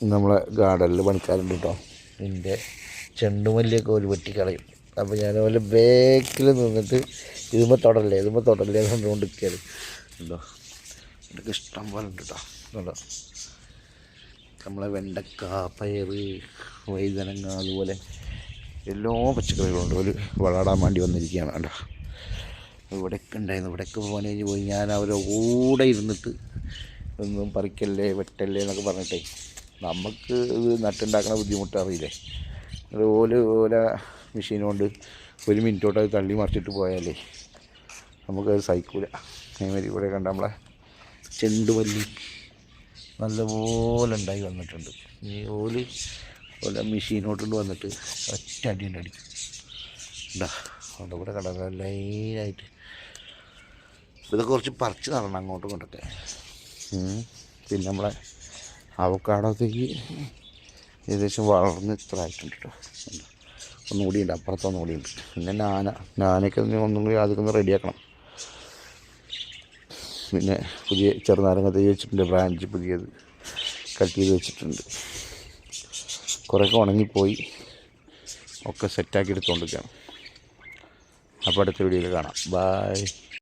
നമ്മളെ ഗാർഡനിൽ പണിക്കാരുണ്ട് കേട്ടോ ഇതിന്റെ ചെണ്ടുമല്ലിയൊക്കെ ഒരു വെട്ടി കളയും അപ്പോൾ ഞാൻ അതുപോലെ ബേക്കിൽ നിന്നിട്ട് ഇതുമ്പോൾ തൊടല്ലേ ഇതുമ്പോൾ തൊടല്ലേ എന്ന് പറഞ്ഞുകൊണ്ട് നിൽക്കുകയാണ് ഉണ്ടോ ഇതൊക്കെ ഇഷ്ടം പോലെ ഉണ്ട് കേട്ടോ ഉണ്ടോ നമ്മളെ വെണ്ടക്ക പയർ വൈതനങ്ങ അതുപോലെ എല്ലാ പച്ചക്കറികളുണ്ട് ഒരു വളടാൻ വേണ്ടി വന്നിരിക്കുകയാണ് കേട്ടോ ഇവിടെയൊക്കെ ഉണ്ടായിരുന്നു. ഇവിടെയൊക്കെ പോകാൻ കഴിഞ്ഞ് പോയി. ഞാൻ അവരെ കൂടെ ഇരുന്നിട്ട് ഒന്നും പറിക്കല്ലേ വെട്ടല്ലേ എന്നൊക്കെ പറഞ്ഞിട്ടേ നമുക്ക് ഇത് നട്ടുണ്ടാക്കണ ബുദ്ധിമുട്ട് അറിയില്ലേ? അത് ഓല ഓല മെഷീൻ കൊണ്ട് ഒരു മിനിറ്റോട്ട് അത് തള്ളി മറിച്ചിട്ട് പോയാലേ നമുക്കത് സഹിക്കൂല. അതേമാതിരി ഇവിടെ കണ്ട നമ്മളെ ചെണ്ടുമല്ലി നല്ലപോലെ ഉണ്ടായി വന്നിട്ടുണ്ട്. ഈ ഓൽ ഓല മെഷീനോട്ടുണ്ട് വന്നിട്ട് ഒറ്റ അടി ഉണ്ട് അടിക്കും. ഉണ്ടാ അതുകൊണ്ട് കട ലൈനായിട്ട് ഇതൊക്കെ കുറച്ച് പറിച്ച് നടണം അങ്ങോട്ടും ഇങ്ങോട്ടൊക്കെ പിന്നെ നമ്മളെ അവക്കാടത്തേക്ക് ഏകദേശം വളർന്ന് ഇത്ര ആയിട്ടുണ്ട് കേട്ടോ ഉണ്ട്. ഒന്നുകൂടി ഉണ്ട് അപ്പുറത്ത് ഒന്നുകൂടി ഉണ്ട് പിന്നെ നാന നാനയ്ക്ക് ഒന്നും കൂടി അതൊക്കെ ഒന്ന് റെഡിയാക്കണം. പിന്നെ പുതിയ ചെറുനാരങ്ങ തൈ വെച്ചിട്ടുണ്ട് ബ്രാഞ്ച് പുതിയത് കട്ട് ചെയ്ത് വെച്ചിട്ടുണ്ട്. കുറേയൊക്കെ ഉണങ്ങിപ്പോയി. ഒക്കെ സെറ്റാക്കി എടുത്തുകൊണ്ടിരിക്കുകയാണ് അപ്പോൾ അടുത്ത വീഡിയോയിൽ കാണാം. ബായ്